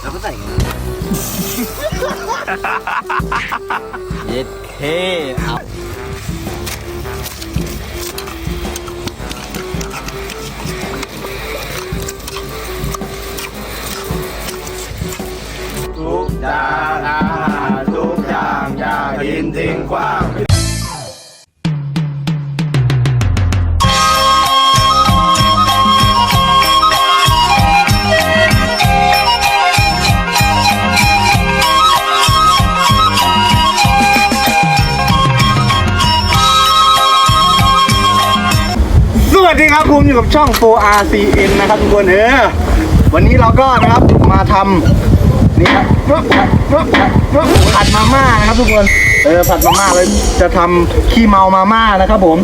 แล้วก็ใส่ไงเย็ดเคเอาทุกอย่างอาหารทุกอย่างอย่ากินทิ้งกว้าง กับช่อง 4RCN นะครับทุกคนเออวันนี้เราก็นะครับมาทำนี่ครับผัดมาม่านะครับทุกคนเออผัดมาม่าเลยจะทำขี้เมามาม่านะครับผม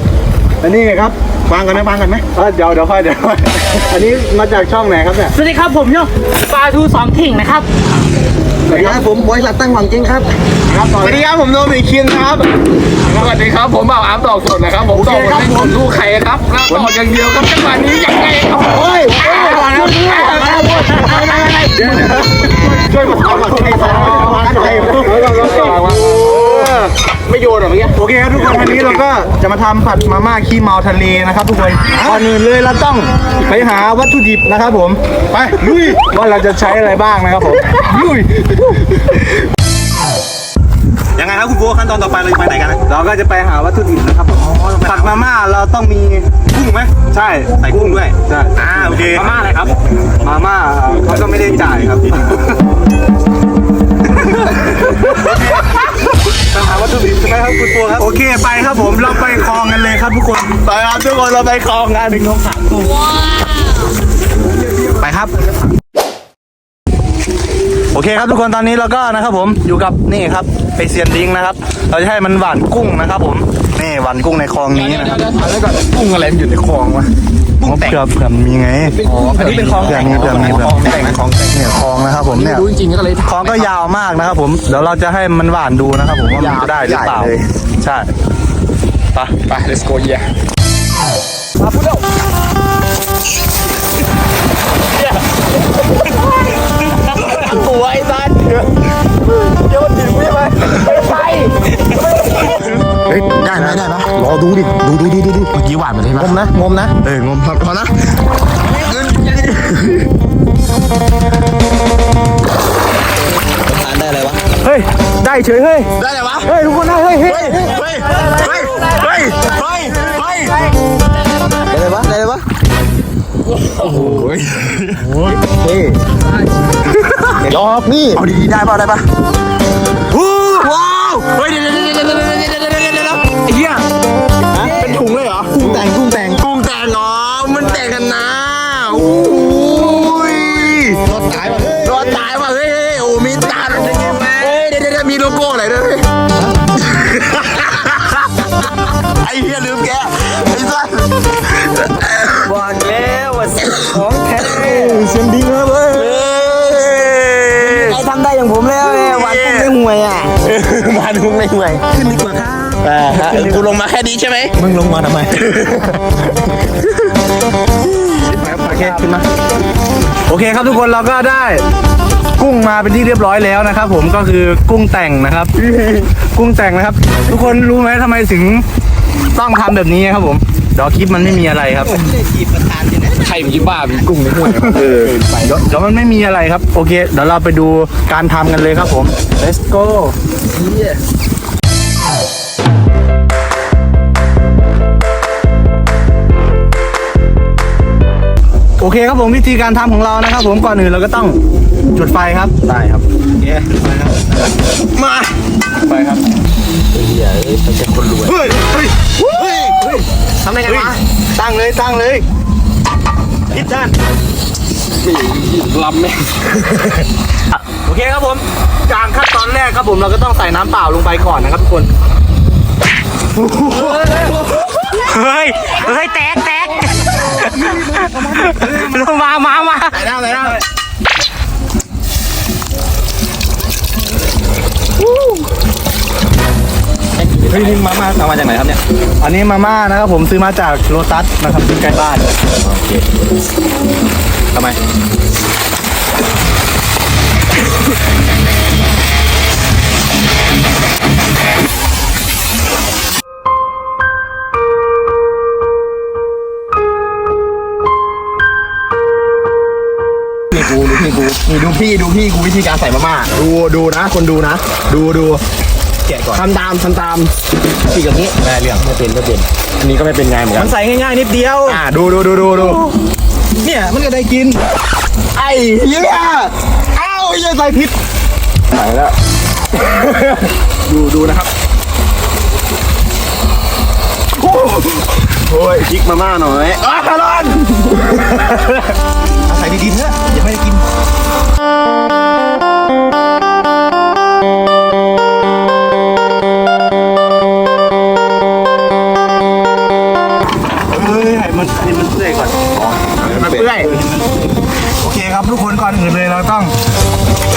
อันนี้ครับฟังกันไหมฟังกันไหมเดี๋ยวเดี๋ยวค่อยเดี๋ยวอยอันนี้มาจากช่องไหนครับเนี่ยสวัสดีครับผมโยปลาทูสองถิ่งนะครับ สวัสดีครับผมบริษัทตั้งหวังจริงครับครับสวัสดีครับผมโนมิคินครับสวัสดีครับผมบ่าวอาร์มตอกสดนะครับผมตอกคนให้คนลูกไข่ครับแล้วตอกอย่างเดียวครับจังหวะนี้ยังไงครับโอ้ยมาแล้วมาแล้วเดี๋ยวช่วยมาทำมาให้ทำมาให้ ไม่โยนหรอเมื่อกี้โอเคครับทุกคนวันนี้เราก็จะมาทำผัดมาม่าขี้เมาทะเลนะครับ ทุกคนก่อนอื่นเลยเราต้องไปหาวัตถุดิบนะครับผมไปลุยว่าเราจะใช้อะไรบ้างนะครับผมลุย ยังไงครับคุณโบขั้นตอนต่อไปเราจะไปไหนกันนะเราก็จะไปหาวัตถุดิบนะครับผมผัดมาม่าเราต้องมีกุ้งไหมใช่ใส่กุ้งด้วยใช่อ่าโอเคมาม่าอะไรครับมาม่าเขาก็ไม่ได้จ่ายครับ ครับคุณตัวครับ โอเคไปครับผมเราไปคลองกันเลยครับทุกคนไปครับทุกคนเราไปคลองกันถึงน้องสามตัวไปครับ โอเคครับทุกคนตอนนี้เราก็นะครับผมอยู่กับนี่ครับไปเซียนดิงนะครับ เราจะให้มันหวานกุ้งนะครับ ผมนี่หวานกุ้งในคลองนี้นะครับแล้วก็กุ้งอะไรอยู่ในคลองวะกุ้งแต่งเผื่อเผื่อมีไงอ๋ออันนี้เป็นคลองเผื่อมีเผื่อมีเผื่อมีแต่งคลองแต่งเนี่ยคลองนะครับ ผมเนี่ยดูจริงๆก็เลยคลองก็ยาวมากนะครับ ผมเดี๋ยวเราจะให้มันหวานดูนะครับผมว่ามันจะได้หรือเปล่าใช่ไปไป let's go yeah ตัว ไอ้สันเดี๋ยวมันถึงไม่ไหมไปเฮ้ยได้ไหมได้ไหมรอดูดิ ดูดูดูดูดูเมื่อกี้หวานไปใช่ไหมงมนะงมนะ เอองมพอพอนะเฮ้ย ได้เฉยเฮ้ย ได้เลยวะ เฮ้ยทุกคนได้เฮ้ยเฮ้ยเฮ้ยเฮ้ยเฮ้ยเฮ้ยเฮ้ยได้เลยวะได้เลยวะโอ้โหเฮ้ย ยอกนี่เอาดีๆได้ป่ะได้ป่ะว้าวเฮ้ยเดี๋ยวเดี๋ยวเดี๋ยวเดี๋ยวเดี๋ยวเดี๋ยวเดี๋ยวเดี๋ยวเดี๋ยวไอ้เหี้ยเป็นถุงเลยเหรอกุ้งแต่งกุ้งแต่งกุ้งแต่งอ๋อมันแต่งกันนะอุ้ยรอดตายป่ะรอดตายว่ะเฮ้ยเฮ้ยโอ้มีตาด้วยเฮ้ยเดี๋ยวเดี๋ยวเดี๋ยวมีโลโก้อะไรด้วย มาดูไม่ไหวขึ้นดีกว่าครับอ่าฮะกูลงมาแค่นี้ใช่ไหมมึงลงมาทำไมโอเคขึ้นมาโอเคครับทุกคนเราก็ได้กุ้งมาเป็นที่เรียบร้อยแล้วนะครับ ผมก็คือกุ้งแต่งนะครับ กุ้งแต่งนะครับ ทุกคนรู้ไหมทำไมถึงต้องทำแบบนี้ครับผมเดี๋ยวคลิปมันไม่มีอะไรครับใครมันคิดบ้าเป็นกุ้งในห้วยเออไปเดี๋ยวเดี๋ยวมันไม่มีอะไรครับ โอเค เดี๋ยวเราไปดูการทำกันเลยครับผม let's go โอเคครับผมวิธีการทำของเรานะครับ ผมก่อนอื่นเราก็ต้องจุดไฟครับได้ครับโอเคไปครับมาไปครับเฮ้ยเฮ้ยเฮ้ยเฮ้ยทำไงกันวะ ตั้งเลยตั้งเลยทิศด้านลำแม่งโอเคครับผมการขั้นตอนแรกครับผมเราก็ต้องใส่น้ำเปล่าลงไปก่อนนะครับทุกคนเฮ้ยเฮ้ยแตกแตกลงมามามาไหนหน้าไหนห เฮ้ยนี่มาม่าทำมาจากไหนครับเนี่ย อันนี้มาม่านะครับผมซื้อมาจากโลตัสนะครับที่ใกล้บ้านทำไมนี่กูดูพี่ดูพี่ดูพี่กูวิธีการใส่มาม่าดูดูนะ คนดูนะ ดูดู แกะก่อนทำตามทำตามฉีกแบบนี้แม่เรื่องไม่เป็นไม่เป็นอันนี้ก็ไม่เป็นไงเหมือนกัมันนใส่ง่ายๆนิดเดียว อ่าดูดูดูดูดูเนี่ยมันก็ได้กิน ไอ้เหี้ยอ้าวไอ้เหี้ยใส่พิษใส่แล้ว ดูดูนะครับโอ้โอ้ยพริกมาม่าหน่อยอ้าวร้อน ใส่ดีๆเถอะอย่าไม่ได้กินเ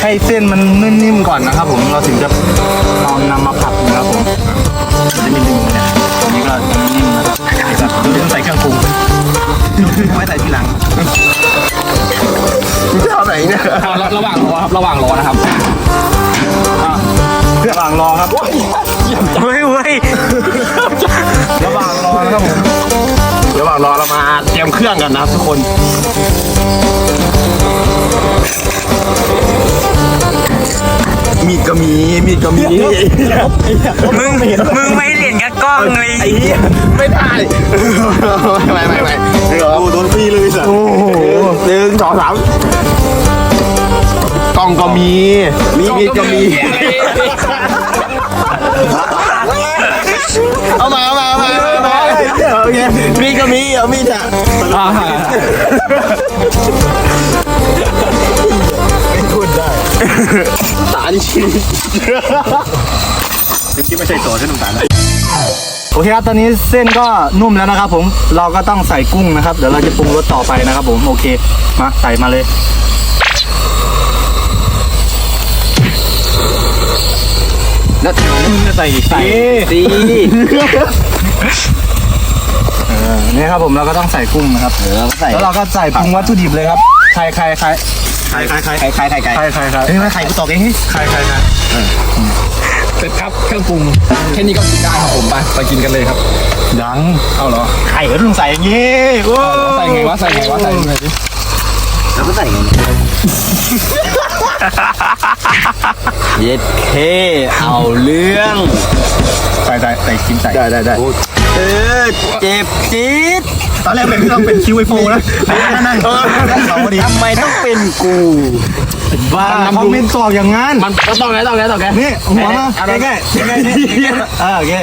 ให้เส้นมันนิ่มๆก่อนนะครับ ผมเราถึงจะเอานำมาผัดนะครับผมมันจะมีดึงเนี่ยอันนี้ก็นิ่มนะครับดูที่มันใส่เครื่องปรุงไม่ใส่ทีหลังจะเอาไหนเนี่ยระหว่างรอครับระหว่างรอนะครับระหว่างรอครับเฮ้ยเฮ้ยระหว่างรอนะครับผมระหว่างรอเรามาเตรียมเครื่องกันนะครับทุกคน มีดก็มี มีดก็มี มึงมึงไม่เหรียญกับกล้องเลยไอ้เหี้ยไม่ได้ไม่ไม่ไม่ไม่โอ้โดนปีเลยสัตว์โอ้โหหนึ่งสองสามกล้องก็มี มีมีดก็มี เอามาเอามาเอามาเอามาโอเคมีดก็มีเอามีดอะ ตาดิชิที่ไม่ใช่ตัวใช่น้ำตาลโอเคครับ ตอนนี้เส้นก็นุ่มแล้วนะครับ ผม เราก็ต้องใส่กุ้งนะครับ เดี๋ยวเราจะปรุงรสต่อไปนะครับ ผม โอเค มาใส่มาเลย แล้วมึงจะใส่อีกใส่ดีเออนี่ครับผมเราก็ต้องใส่กุ้งนะครับ เออใส่ แล้วเราก็ใส่ปรุงวัตถุดิบเลยครับไข่ไข่ไข่ ไข่ไข่ไข่ไข่ไข่ไข่ไก่ไข่ไข่ไข่เฮ้ยไม่ไข่กูตอกเองไข่ไข่ไข่เสร็จครับเครื่องปรุงแค่นี้ก็กินได้ครับผมไปไปกินกันเลยครับยังเอาเหรอไข่ก็ต้องใส่อย่างงี้โอ้ใส่ไงวะใส่ไงวะใส่ไงดิแล้วก็ใส่ไงเย็ดเท่เอาเรื่องใส่ใส่ใส่กินใส่ได้ได้ได้ เออเจ็บจี๊ดตอนแรกเป็นต้องเป็นคิวไอโฟนะนั่นนั่นเขาดีทำไมต้องเป็นกูบ้าคอมเมนต์ตอบอย่างงั้นมันต้องไงต้องไงต้องไงนี่หัวมาใกล้ใกล้ใกล้นี่อ่าโอเค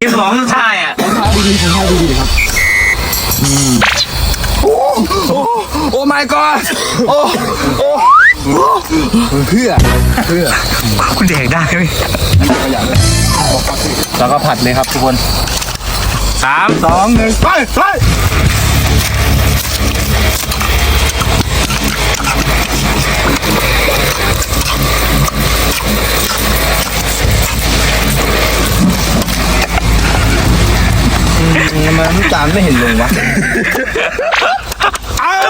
ที่สองสุดท้ายอะโอ้ my god โอ้โอ้เพื่อเพื่อคุณเด็กได้ไหมแล้วก็ผัดเลยครับทุกคนสามสองหนึ่งไปไปทำไมน้ำตาลไม่เห็นลงวะ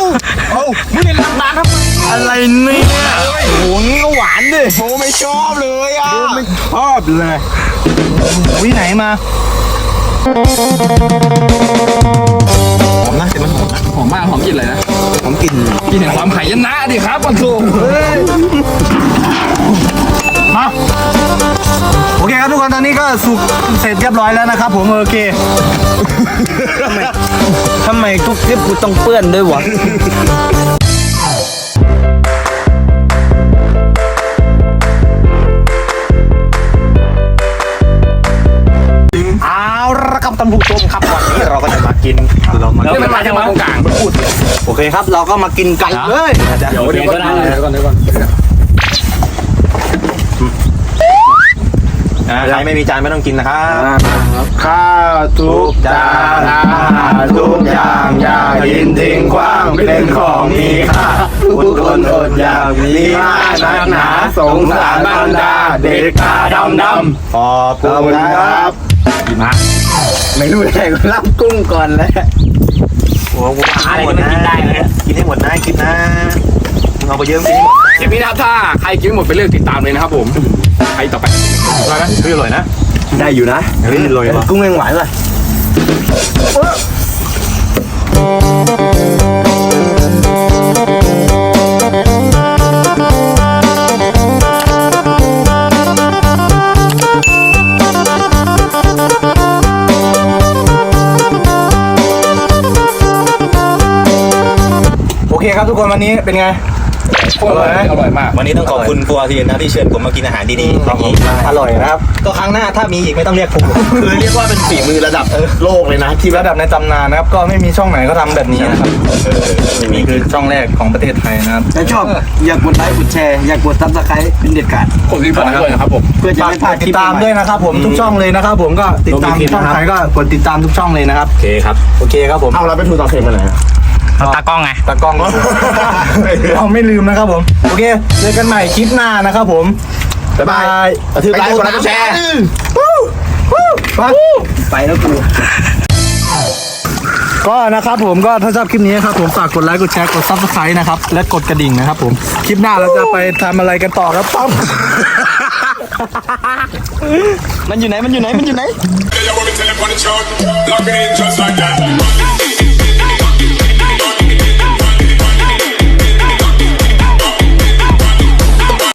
เอาเอามึงเล่นน้ำตาลทำไมอะไรเนี่ยโอ้โหงั้นก็หวานดิโอ้ไม่ชอบเลยอะไม่ชอบเลยวิไหนมาหอมนะแต่มันหอมนะหอมมากหอมกลินอะไรนะหอมกลิ่นกลินแห่งความไข่ยันนะดิครับปันโซมาโอเคครับทุกคนตอนนี้ก็สุกเสร็จเรียบร้อยแล้วนะครับ ผมโอเคทำไมทุกคลิปกูต้องเปื้อนด้วยวะเอาละครับท่านผู้ชมครับวันนี้เราก็จะมากินเรามาแล้วมันมาจากตรงกลางพูดโอเคครับเราก็มากินไก่เลยเดี๋ยวเดี๋ยวก็ได้เดี๋ยวก่อน เดี๋ยวก่อนใครไม่มีจานไม่ต้องกินนะครับข้าวทุกจานอาหารทุกอย่างอย่ากินทิ้งกว้างเป็นของมีค่าทุกคนอดอยากมีค่านักหนาสงสารบรรดาเด็กตาดำดำขอบคุณครับไม่รู้ได้ก็รับกุ้งก่อนแล้วโอ้โหอะไรก็กินได้นะกินให้หมดนะกินนะมึงเอาไปเยอะกินให้หมดนะเดี๋ยวพี่นะครับถ้าใครกินไม่หมดไปเลือกติดตามเลยนะครับผมใครต่อไป อร่อยไหมเฮ้ยอร่อยนะ ได้อยู่นะเฮ้ยอร่อยว่ะ กุ้งแมงหวานเลยโอเคครับทุกคนวันนี้เป็นไง อร่อยอร่อยมาก วันนี้ต้องขอบคุณครัวทีนนะที่เชิญผมมากินอาหารดีๆอย่างนี้อร่อยนะครับ ก็ครั้งหน้าถ้ามีอีกไม่ต้องเรียกผมคือเรียกว่าเป็นฝีมือระดับโลกเลยนะที่ระดับในตำนานนะครับ ก็ไม่มีช่องไหนก็ทำแบบนี้นะครับนี่คือช่องแรกของประเทศไทยนะครับถ้าชอบอยากกดไลค์กดแชร์อยากกดซับสไครต์เป็นเด็ดขาดผมรีบบอกด้วยนะครับผมเพื่อจะฝากไม่พลาดคติลิดปตามใหม่ด้วยนะครับ ผมทุกช่องเลยนะครับ ผมก็ติดตามโดนมีคลิปช่องนะครับไหนก็กดติดตามทุกช่องเลยนะครับโอเคครับโอเคครับผมเอาเราไปถูกต่อเข็มมาไหน เอาตากล้องไง ตากล้อง เราไม่ลืมนะครับผม โอเค เจอกันใหม่คลิปหน้านะครับผมบ๊ายบายกระทืบไลค์กดไลค์กดแชร์ไปไปแล้วกูก็นะครับผมก็ถ้าชอบคลิปนี้นะครับผมฝากกดไลค์กดแชร์กดซับสไครต์นะครับและกดกระดิ่งนะครับผมคลิปหน้าเราจะไปทำอะไรกันต่อครับปั๊มมันอยู่ไหนมันอยู่ไหนมันอยู่ไหน